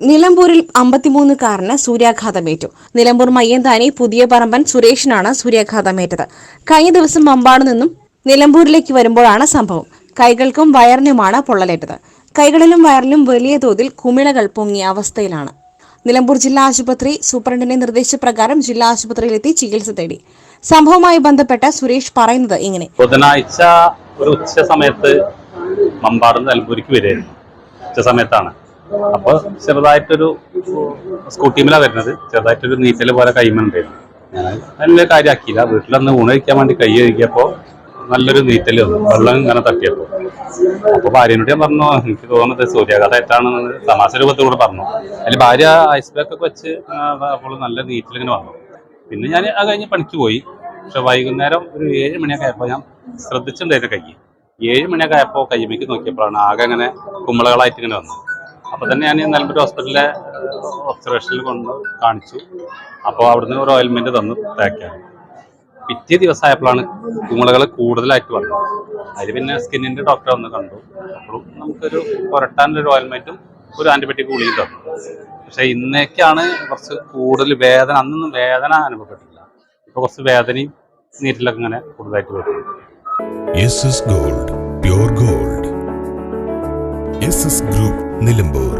നിലമ്പൂരിൽ അമ്പത്തിമൂന്നുകാരന് സൂര്യാഘാതമേറ്റു. നിലമ്പൂർ മയ്യന്താനി പുതിയ പറമ്പൻ സുരേഷിനാണ് സൂര്യാഘാതമേറ്റത്. കഴിഞ്ഞ ദിവസം മമ്പാട് നിന്നും നിലമ്പൂരിലേക്ക് വരുമ്പോഴാണ് സംഭവം. കൈകൾക്കും വയറിനുമാണ് പൊള്ളലേറ്റത്. കൈകളിലും വയറിലും വലിയ തോതിൽ കുമിളകൾ പൊങ്ങിയ അവസ്ഥയിലാണ്. നിലമ്പൂർ ജില്ലാ ആശുപത്രി സൂപ്രണ്ടിന്റെ നിർദ്ദേശപ്രകാരം ജില്ലാ ആശുപത്രിയിലെത്തി ചികിത്സ തേടി. സംഭവവുമായി ബന്ധപ്പെട്ട സുരേഷ് പറയുന്നത് ഇങ്ങനെ. ബുധനാഴ്ച ഒരു ഉച്ച സമയത്ത് മമ്പാടും നിലമ്പൂരിക്ക് വരുമായിരുന്നു ഉച്ച സമയത്താണ്. അപ്പോൾ ചെറുതായിട്ടൊരു സ്കൂട്ടിമിലാണ് വരുന്നത്. ചെറുതായിട്ടൊരു നീറ്റൽ പോലെ കൈമുണ്ടായിരുന്നു. ഞാൻ അതിന്റെ കാര്യമാക്കിയില്ല വീട്ടിലന്ന് ഊണ് കഴിക്കാൻ വേണ്ടി കൈ കഴുകിയപ്പോൾ നല്ലൊരു നീറ്റൽ വന്നു. വെള്ളം ഇങ്ങനെ തട്ടിയപ്പോൾ അപ്പോൾ ഭാര്യനോട് ഞാൻ പറഞ്ഞു എനിക്ക് തോന്നുന്നത് സൂര്യാഘാതമായിട്ടാണെന്ന് തമാശ രൂപത്തിലൂടെ പറഞ്ഞു. അതിൽ ഭാര്യ ഐസ് പാക്ക് ഒക്കെ വെച്ച് അപ്പോൾ നല്ല നീറ്റൽ ഇങ്ങനെ വന്നു. പിന്നെ ഞാൻ ആ കഴിഞ്ഞ് പണിക്ക് പോയി. പക്ഷെ വൈകുന്നേരം ഒരു ഏഴ് മണിയൊക്കെ ആയപ്പോൾ ഞാൻ ശ്രദ്ധിച്ചിട്ടുണ്ടായിരുന്നു കൈ. ഏഴ് മണിയൊക്കെ ആയപ്പോൾ കൈമേക്ക് നോക്കിയപ്പോഴാണ് ആകെ അങ്ങനെ കുമ്പളകളായിട്ട് ഇങ്ങനെ വന്നത്. അപ്പോൾ തന്നെ ഞാൻ നിലമ്പൂർ ഹോസ്പിറ്റലിലെ ഒബ്സർവേഷനിൽ കൊണ്ട് കാണിച്ചു. അപ്പോൾ അവിടുന്ന് ഒരു ഓയിൽമെന്റ് തന്നു തേക്കാൻ പിറ്റേ ദിവസമായപ്പോഴാണ് കുമ്പളകൾ കൂടുതലായിട്ട് വന്നത്. അതിൽ പിന്നെ സ്കിന്നിന്റെ ഡോക്ടറെ വന്ന് കണ്ടു. അപ്പോഴും നമുക്കൊരു പുരട്ടാനൊരു ഓയിൽമെന്റും ഒരു ആന്റിബയോട്ടിക് ഗുളിയും തന്നു. പക്ഷേ ഇന്നേക്കാണ് കുറച്ച് കൂടുതൽ വേദന അന്നൊന്നും വേദന അനുഭവപ്പെട്ടില്ല ഇപ്പോൾ കുറച്ച് വേദനയും നീരിലൊക്കെ ഇങ്ങനെ കൂടുതലായിട്ട് വരും. S S gold pure gold group Nilambur.